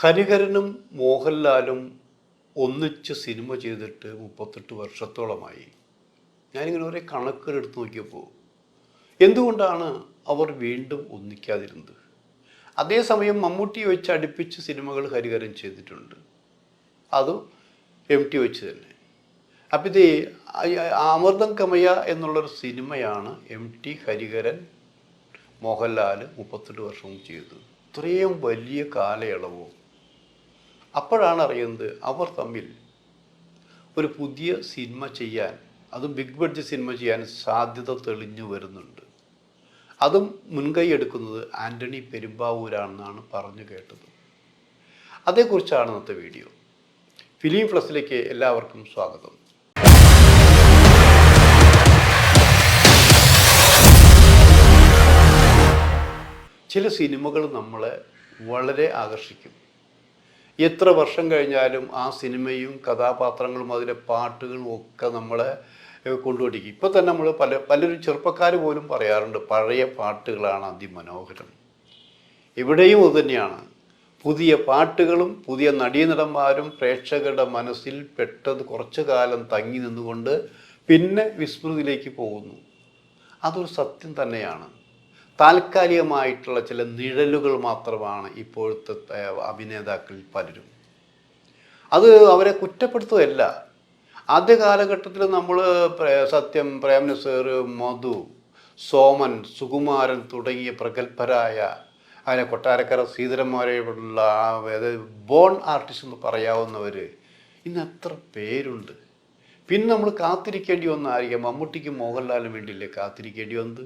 ഹരിഹരനും മോഹൻലാലും ഒന്നിച്ച് സിനിമ ചെയ്തിട്ട് മുപ്പത്തെട്ട് വർഷത്തോളമായി. ഞാനിങ്ങനെ ഒരേ കണക്കുകൾ എടുത്ത് നോക്കിയപ്പോൾ എന്തുകൊണ്ടാണ് അവർ വീണ്ടും ഒന്നിക്കാതിരുന്നത്? അതേസമയം മമ്മൂട്ടി വെച്ച് അടുപ്പിച്ച് സിനിമകൾ ഹരിഹരൻ ചെയ്തിട്ടുണ്ട്. അതും എം ടി വെച്ച് തന്നെ. അപ്പം ഇത് അമൃതം കമയ എന്നുള്ളൊരു സിനിമയാണ് എം ടി ഹരിഹരൻ മോഹൻലാൽ മുപ്പത്തെട്ട് വർഷവും ചെയ്തത്. ഇത്രയും വലിയ കാലയളവോ അപ്പോഴാണ് അറിയുന്നത് അവർ തമ്മിൽ ഒരു പുതിയ സിനിമ ചെയ്യാൻ അതും ബിഗ് ബഡ്ജറ്റ് സിനിമ ചെയ്യാൻ സാധ്യത തെളിഞ്ഞു വരുന്നുണ്ട്. അതും മുൻകൈ എടുക്കുന്നത് ആന്റണി പെരുമ്പാവൂരാണെന്നാണ് പറഞ്ഞു കേട്ടത്. അതേക്കുറിച്ചാണ് ഇന്നത്തെ വീഡിയോ. ഫിലിം പ്ലസിലേക്ക് എല്ലാവർക്കും സ്വാഗതം. ചില സിനിമകൾ നമ്മളെ വളരെ ആകർഷിക്കും. എത്ര വർഷം കഴിഞ്ഞാലും ആ സിനിമയും കഥാപാത്രങ്ങളും അതിലെ പാട്ടുകളും ഒക്കെ നമ്മളെ കൊണ്ടുപിടിക്കും ഇപ്പോൾ തന്നെ നമ്മൾ പല പലരും ചെറുപ്പക്കാർ പോലും പറയാറുണ്ട് പഴയ പാട്ടുകളാണ് അതിമനോഹരം. ഇവിടെയും അതുതന്നെയാണ് പുതിയ പാട്ടുകളും പുതിയ നടീനടന്മാരും പ്രേക്ഷകരുടെ മനസ്സിൽ പെട്ടത് കുറച്ചു കാലം തങ്ങി നിന്നുകൊണ്ട് പിന്നെ വിസ്മൃതിയിലേക്ക് പോകുന്നു. അതൊരു സത്യം തന്നെയാണ്. താൽക്കാലികമായിട്ടുള്ള ചില നിഴലുകൾ മാത്രമാണ് ഇപ്പോഴത്തെ അഭിനേതാക്കളിൽ പലരും. അത് അവരെ കുറ്റപ്പെടുത്തുകയല്ല. ആദ്യ കാലഘട്ടത്തിൽ നമ്മൾ സത്യം പ്രേംനസേർ മധു സോമൻ സുകുമാരൻ തുടങ്ങിയ പ്രഗത്ഭരായ അങ്ങനെ കൊട്ടാരക്കര സീതരന്മാരെയുള്ള ബോൺ ആർട്ടിസ്റ്റ് എന്ന് പറയാവുന്നവർ ഇന്ന് എത്ര പേരുണ്ട്. പിന്നെ നമ്മൾ കാത്തിരിക്കേണ്ടി വന്നായിരിക്കാം മമ്മൂട്ടിക്കും മോഹൻലാലിനും വേണ്ടിയില്ലേ കാത്തിരിക്കേണ്ടി വന്നത്?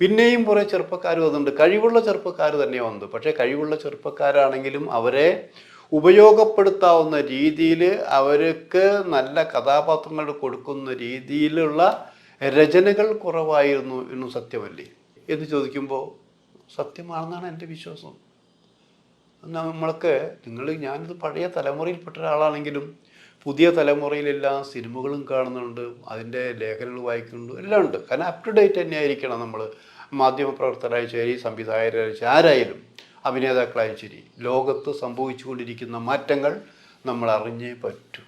പിന്നെയും കുറേ ചെറുപ്പക്കാർ വന്നിട്ടുണ്ട്. കഴിവുള്ള ചെറുപ്പക്കാർ തന്നെ വന്നു പക്ഷേ കഴിവുള്ള ചെറുപ്പക്കാരാണെങ്കിലും അവരെ ഉപയോഗപ്പെടുത്താവുന്ന രീതിയിൽ അവർക്ക് നല്ല കഥാപാത്രങ്ങൾ കൊടുക്കുന്ന രീതിയിലുള്ള രചനകൾ കുറവായിരുന്നു എന്നും സത്യമല്ലേ? എന്ന് ചോദിക്കുമ്പോൾ സത്യമാണെന്നാണ് എന്റെ വിശ്വാസം. നമ്മൾക്ക് നിങ്ങൾ ഞാനിത് പഴയ തലമുറയിൽപ്പെട്ട ഒരാളാണെങ്കിലും പുതിയ തലമുറയിലെല്ലാം സിനിമകളും കാണുന്നുണ്ട് അതിന്റെ ലേഖനങ്ങൾ വായിക്കുന്നുണ്ട് എല്ലാം ഉണ്ട്. കാരണം അപ് ടു ഡേറ്റ് തന്നെ ആയിരിക്കണം നമ്മൾ മാധ്യമപ്രവർത്തകരായ ശരി സംവിധായകരായ ശരി ആരായാലും അഭിനേതാക്കളായ ശരി ലോകത്ത് സംഭവിച്ചുകൊണ്ടിരിക്കുന്ന മാറ്റങ്ങൾ നമ്മൾ അറിഞ്ഞേ പറ്റൂ.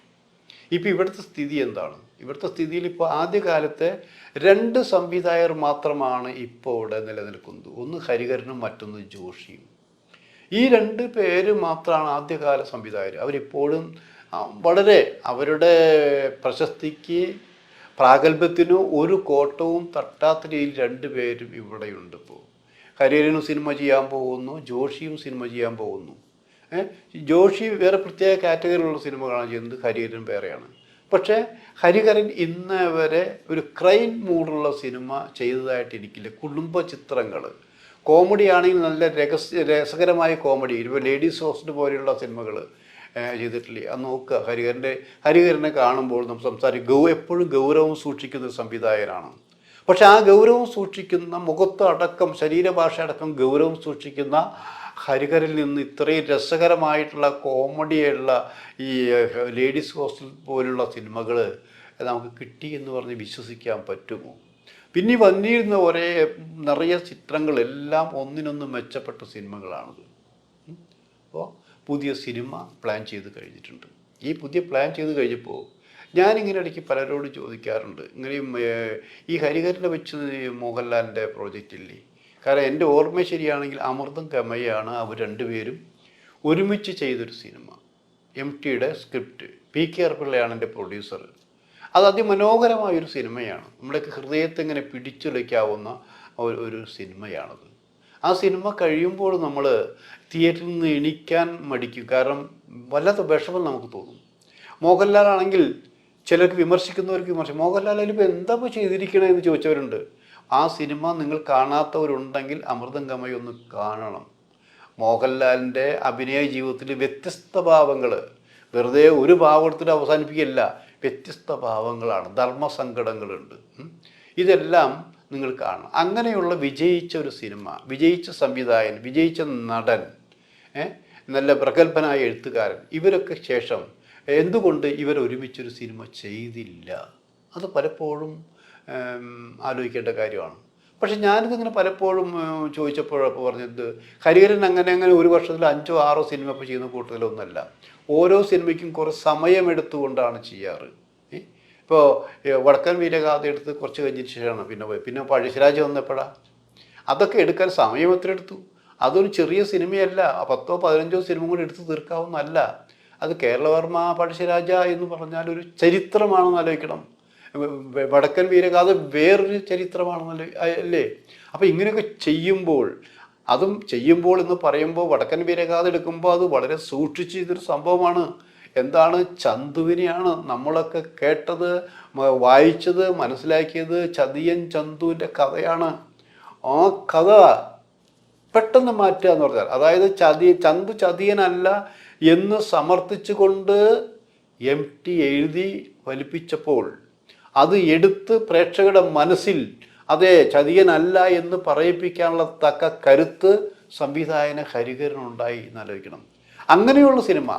ഇപ്പോൾ ഇവിടുത്തെ സ്ഥിതി എന്താണ്? ഇവിടുത്തെ സ്ഥിതിയിൽ ഇപ്പോൾ ആദ്യകാലത്തെ രണ്ട് സംവിധായകർ മാത്രമാണ് ഇപ്പോൾ ഇവിടെ നിലനിൽക്കുന്നത്. ഒന്ന് ഹരികരനും മറ്റൊന്ന് ജോഷിയും. ഈ രണ്ട് പേര് മാത്രമാണ് ആദ്യകാല സംവിധായകർ അവരിപ്പോഴും വളരെ അവരുടെ പ്രശസ്തിക്ക് പ്രാഗല്ഭ്യത്തിനു ഒരു കോട്ടവും തട്ടാത്ത രീതിയിൽ രണ്ടുപേരും ഇവിടെയുണ്ട് ഇപ്പോൾ കരിയറിനും സിനിമ ചെയ്യാൻ പോകുന്നു ജോഷിയും സിനിമ ചെയ്യാൻ പോകുന്നു? ജോഷി വേറെ പ്രത്യേക കാറ്റഗറിയിലുള്ള സിനിമകളാണ് ചെയ്യുന്നത് ഹരിഹരൻ വേറെയാണ്. പക്ഷേ ഹരിഹരൻ ഇന്ന് വരെ ഒരു ക്രൈം മൂഡുള്ള സിനിമ ചെയ്തതായിട്ട് എനിക്കില്ല കുടുംബ ചിത്രങ്ങൾ കോമഡി ആണെങ്കിൽ നല്ല രഹസ്യ രസകരമായ കോമഡി. ഇപ്പോൾ ലേഡീസ് ഹോസ്റ്റ് പോലെയുള്ള സിനിമകൾ ചെയ്തിട്ടില്ലേ. അത് നോക്കുക. ഹരിഹരന്റെ ഹരിഹരനെ കാണുമ്പോൾ നമ്മൾ സംസാരിക്കും. ഗൗ എപ്പോഴും ഗൗരവം സൂക്ഷിക്കുന്ന സംവിധായകനാണ്. പക്ഷെ ആ ഗൗരവം സൂക്ഷിക്കുന്ന മുഖത്ത് അടക്കം ശരീരഭാഷ അടക്കം ഗൗരവം സൂക്ഷിക്കുന്ന ഹരിഹരിൽ നിന്ന് ഇത്രയും രസകരമായിട്ടുള്ള കോമഡിയുള്ള ഈ ലേഡീസ് ഹോസ്റ്റൽ പോലുള്ള സിനിമകൾ നമുക്ക് കിട്ടി എന്ന് പറഞ്ഞ് വിശ്വസിക്കാൻ പറ്റുമോ? പിന്നെ വന്നിരുന്ന ഒരേ നിറയെ ചിത്രങ്ങളെല്ലാം ഒന്നിനൊന്ന് മെച്ചപ്പെട്ട സിനിമകളാണത്. അപ്പോൾ പുതിയ സിനിമ പ്ലാൻ ചെയ്ത് കഴിഞ്ഞിട്ടുണ്ട്. ഈ പുതിയ പ്ലാൻ ചെയ്ത് കഴിഞ്ഞപ്പോൾ ഞാനിങ്ങനെ ഇടയ്ക്ക് പലരോട് ചോദിക്കാറുണ്ട്. ഇങ്ങനെ ഈ, ഹരിഹരനെ വെച്ച് മോഹൻലാലിന്റെ പ്രോജക്റ്റ് ഇല്ലേ? കാരണം എന്റെ ഓർമ്മ ശരിയാണെങ്കിൽ അമൃതം കമയാണ് അവർ രണ്ടുപേരും ഒരുമിച്ച് ചെയ്തൊരു സിനിമ. എം ടിയുടെ സ്ക്രിപ്റ്റ്. പി കെ ആർ പിള്ളയാണ് എന്റെ പ്രൊഡ്യൂസർ അത് അതിമനോഹരമായൊരു സിനിമയാണ്. നമ്മുടെയൊക്കെ ഹൃദയത്തെ ഇങ്ങനെ പിടിച്ചുലയ്ക്കാവുന്ന ഒരു സിനിമയാണത്. ആ സിനിമ കഴിയുമ്പോൾ നമ്മൾ തിയേറ്ററിൽ നിന്ന് എണീക്കാൻ മടിക്കും. കാരണം വല്ലാത്ത വിഷമം നമുക്ക് തോന്നും. മോഹൻലാലാണെങ്കിൽ ചിലർക്ക് വിമർശിക്കുന്നവർക്ക് വിമർശിക്കും. മോഹൻലാൽ ഇപ്പോൾ എന്താ ഇപ്പോൾ ചെയ്തിരിക്കണതെന്ന് ചോദിച്ചവരുണ്ട്. ആ സിനിമ നിങ്ങൾ കാണാത്തവരുണ്ടെങ്കിൽ അമൃതം കമയി ഒന്ന് കാണണം. മോഹൻലാലിന്റെ അഭിനയ ജീവിതത്തിൽ വ്യത്യസ്ത ഭാവങ്ങൾ വെറുതെ ഒരു ഭാവത്തിൽ അവസാനിപ്പിക്കുകയല്ല. വ്യത്യസ്ത ഭാവങ്ങളാണ്. ധർമ്മസങ്കടങ്ങളുണ്ട്. ഇതെല്ലാം നിങ്ങൾ കാണണം. അങ്ങനെയുള്ള വിജയിച്ച ഒരു സിനിമ വിജയിച്ച സംവിധായകൻ വിജയിച്ച നടൻ നല്ല പ്രഗത്ഭനായ എഴുത്തുകാരൻ ഇവരൊക്കെ ശേഷം എന്തുകൊണ്ട് ഇവർ ഒരുമിച്ചൊരു സിനിമ ചെയ്തില്ല? അത് പലപ്പോഴും ആലോചിക്കേണ്ട കാര്യമാണ്. പക്ഷെ ഞാനിതിങ്ങനെ പലപ്പോഴും ചോദിച്ചപ്പോഴപ്പോൾ പറഞ്ഞത് ഹരിഹരൻ അങ്ങനെ അങ്ങനെ ഒരു വർഷത്തിൽ അഞ്ചോ ആറോ സിനിമ ഇപ്പോൾ ചെയ്യുന്ന കൂട്ടത്തിലൊന്നല്ല. ഓരോ സിനിമയ്ക്കും കുറേ സമയമെടുത്തുകൊണ്ടാണ് ചെയ്യാറ്? ഇപ്പോൾ വടക്കൻ വീരഗാഥ എടുത്ത് കുറച്ച് കഴിഞ്ഞിട്ട് ശേഷമാണ് പിന്നെ പോയി പിന്നെ പഴശ്ശിരാജ് വന്നപ്പോഴാണ് അതൊക്കെ എടുക്കാൻ സമയം എത്ര എടുത്തു? അതൊരു ചെറിയ സിനിമയല്ല. പത്തോ പതിനഞ്ചോ സിനിമ കൂടി എടുത്ത് തീർക്കാവുന്നതല്ല. അത് കേരളവർമ്മ പഴശ്ശിരാജ എന്ന് പറഞ്ഞാൽ ഒരു ചരിത്രമാണെന്ന് ആലോചിക്കണം. വടക്കൻ വീരഗാഥ വേറൊരു ചരിത്രമാണെന്ന് അല്ലേ? അപ്പം ഇങ്ങനെയൊക്കെ ചെയ്യുമ്പോൾ അതും ചെയ്യുമ്പോൾ എന്ന് പറയുമ്പോൾ വടക്കൻ വീരഗാഥ എടുക്കുമ്പോൾ അത് വളരെ സൂക്ഷിച്ച് ഇതൊരു സംഭവമാണ്. എന്താണ് ചന്തുവിനെയാണ് നമ്മളൊക്കെ കേട്ടത് വായിച്ചത് മനസ്സിലാക്കിയത് ചതിയൻ ചന്തുവിന്റെ കഥയാണ്. ആ കഥ പെട്ടെന്ന് മാറ്റുക എന്ന് പറഞ്ഞാൽ അതായത് ചതി ചന്തു ചതിയനല്ല എന്ന് സമർത്ഥിച്ചുകൊണ്ട് എം ടി എഴുതി വലിപ്പിച്ചപ്പോൾ അത് എടുത്ത് പ്രേക്ഷകരുടെ മനസ്സിൽ അതെ ചതിയനല്ല എന്ന് പറയിപ്പിക്കാനുള്ള തക്ക കരുത്ത് സംവിധായകന് ഹരികരനുണ്ടായി എന്നാലോചിക്കണം അങ്ങനെയുള്ള സിനിമ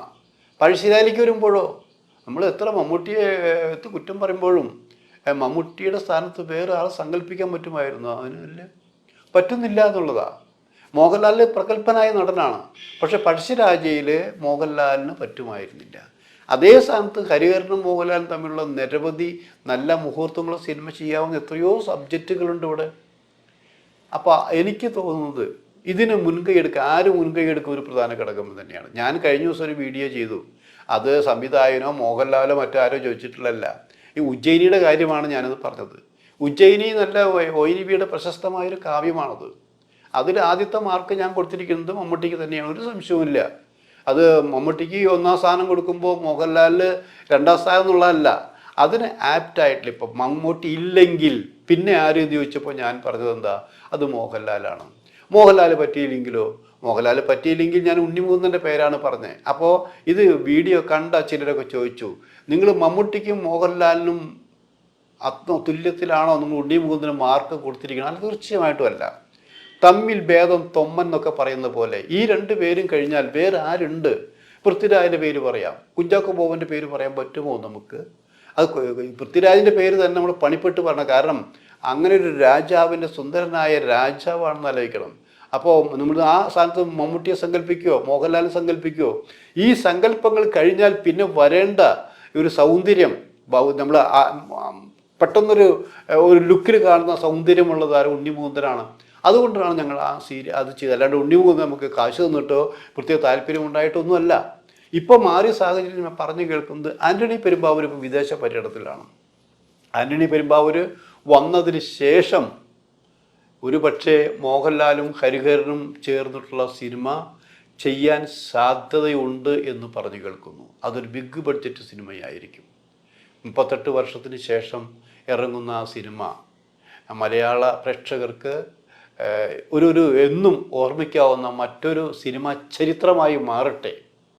പഴശ്ശിരാലിക്ക് വരുമ്പോഴോ? നമ്മൾ എത്ര മമ്മൂട്ടിയെ കുറ്റം പറയുമ്പോഴും മമ്മൂട്ടിയുടെ സ്ഥാനത്ത് വേറെ ആളെ സങ്കല്പിക്കാൻ പറ്റുമായിരുന്നു? അതിനല്ലേ പറ്റുന്നില്ല എന്നുള്ളതാണ് മോഹൻലാൽ പ്രഗത്ഭനായ നടനാണ്. പക്ഷെ പഴശ്ശിരാജയിൽ മോഹൻലാലിന് പറ്റുമായിരുന്നില്ല. അതേ സ്ഥാനത്ത് ഹരിഹരനും മോഹൻലാലും തമ്മിലുള്ള നിരവധി നല്ല മുഹൂർത്തങ്ങളും സിനിമ ചെയ്യാവുന്ന എത്രയോ സബ്ജക്റ്റുകളുണ്ട് ഇവിടെ. അപ്പോൾ എനിക്ക് തോന്നുന്നത് ഇതിന് മുൻകൈ എടുക്കുക ആര് മുൻകൈ എടുക്കുക ഒരു പ്രധാന ഘടകം തന്നെയാണ്. ഞാൻ കഴിഞ്ഞ ദിവസം ഒരു വീഡിയോ ചെയ്തു. അത് സംവിധായകനോ മോഹൻലാലോ മറ്റാരോ ചോദിച്ചിട്ടുള്ളതല്ല. ഈ ഉജ്ജയിനിയുടെ കാര്യമാണ് ഞാനത് പറഞ്ഞത്. ഉജ്ജയിനി നല്ല ഒ എൻ വിയുടെ പ്രശസ്തമായൊരു കാവ്യമാണത്. അതിൽ ആദ്യത്തെ മാർക്ക് ഞാൻ കൊടുത്തിരിക്കുന്നത് മമ്മൂട്ടിക്ക് തന്നെയാണ്. ഒരു സംശയവുമില്ല അത് മമ്മൂട്ടിക്ക് ഒന്നാം സ്ഥാനം കൊടുക്കുമ്പോൾ മോഹൻലാലിന് രണ്ടാം സ്ഥാനം എന്നുള്ളതല്ല. അതിന് ആപ്റ്റായിട്ടില്ല ഇപ്പം മമ്മൂട്ടി ഇല്ലെങ്കിൽ പിന്നെ ആരും ചോദിച്ചപ്പോൾ ഞാൻ പറഞ്ഞത് എന്താ അത് മോഹൻലാലാണ്. മോഹൻലാൽ പറ്റിയില്ലെങ്കിലോ? മോഹൻലാൽ പറ്റിയില്ലെങ്കിൽ ഞാൻ ഉണ്ണിമൂന്നന്റെ പേരാണ് പറഞ്ഞത് അപ്പോൾ ഇത് വീഡിയോ കണ്ട ചിലരൊക്കെ ചോദിച്ചു നിങ്ങൾ മമ്മൂട്ടിക്കും മോഹൻലാലിനും അത്ര തുല്യത്തിലാണോ നിങ്ങൾ ഉണ്ണിമൂന്നിന് മാർക്ക് കൊടുത്തിരിക്കുന്നത് അല്ല തീർച്ചയായിട്ടും അല്ല തമ്മിൽ ഭേദം തൊമ്മൻ എന്നൊക്കെ പറയുന്ന പോലെ ഈ രണ്ട് പേരും കഴിഞ്ഞാൽ വേറെ ആരുണ്ട്? പൃഥ്വിരാജിന്റെ പേര് പറയാം. കുഞ്ചാക്കോ ബോബന്റെ പേര് പറയാൻ പറ്റുമോ നമുക്ക്? അത് പൃഥ്വിരാജിന്റെ പേര് തന്നെ നമ്മൾ പണിപ്പെട്ട് പറഞ്ഞ കാരണം അങ്ങനെ ഒരു രാജാവിന്റെ സുന്ദരനായ രാജാവാണെന്ന് ആലോചിക്കണം. അപ്പോൾ നമ്മൾ ആ സ്ഥാനത്ത് മമ്മൂട്ടിയെ സങ്കല്പിക്കുകയോ മോഹൻലാലിനെ സങ്കല്പിക്കുകയോ ഈ സങ്കല്പങ്ങൾ കഴിഞ്ഞാൽ പിന്നെ വരേണ്ട ഒരു സൗന്ദര്യം നമ്മൾ പെട്ടെന്നൊരു ഒരു ലുക്കിൽ കാണുന്ന സൗന്ദര്യമുള്ള ആരും ഉണ്ണിമുകുന്ദനാണ്. അതുകൊണ്ടാണ് ഞങ്ങൾ ആ സീരി അത് ചെയ്തത്. അല്ലാണ്ട് ഉണ്ണിമുകുന്ദൻ നമുക്ക് കാശ് തന്നിട്ടോ പ്രത്യേക താല്പര്യം ഉണ്ടായിട്ടൊന്നുമല്ല ഇപ്പോൾ മാറിയ സാഹചര്യം ഞാൻ പറഞ്ഞു കേൾക്കുന്നത് ആന്റണി പെരുമ്പാവൂർ ഇപ്പോൾ വിദേശ പര്യടനത്തിലാണ് ആന്റണി പെരുമ്പാവൂർ വന്നതിന് ശേഷം ഒരു പക്ഷേ മോഹൻലാലും ഹരിഹരനും ചേർന്നിട്ടുള്ള സിനിമ ചെയ്യാൻ സാധ്യതയുണ്ട് എന്ന് പറഞ്ഞു കേൾക്കുന്നു. അതൊരു ബിഗ് ബഡ്ജറ്റ് സിനിമയായിരിക്കും. മുപ്പത്തെട്ട് വർഷത്തിന് ശേഷം ഇറങ്ങുന്ന ആ സിനിമ മലയാള പ്രേക്ഷകർക്ക് ഒരു ഒരു എന്നും ഓർമ്മിക്കാവുന്ന മറ്റൊരു സിനിമ ചരിത്രമായി മാറട്ടെ.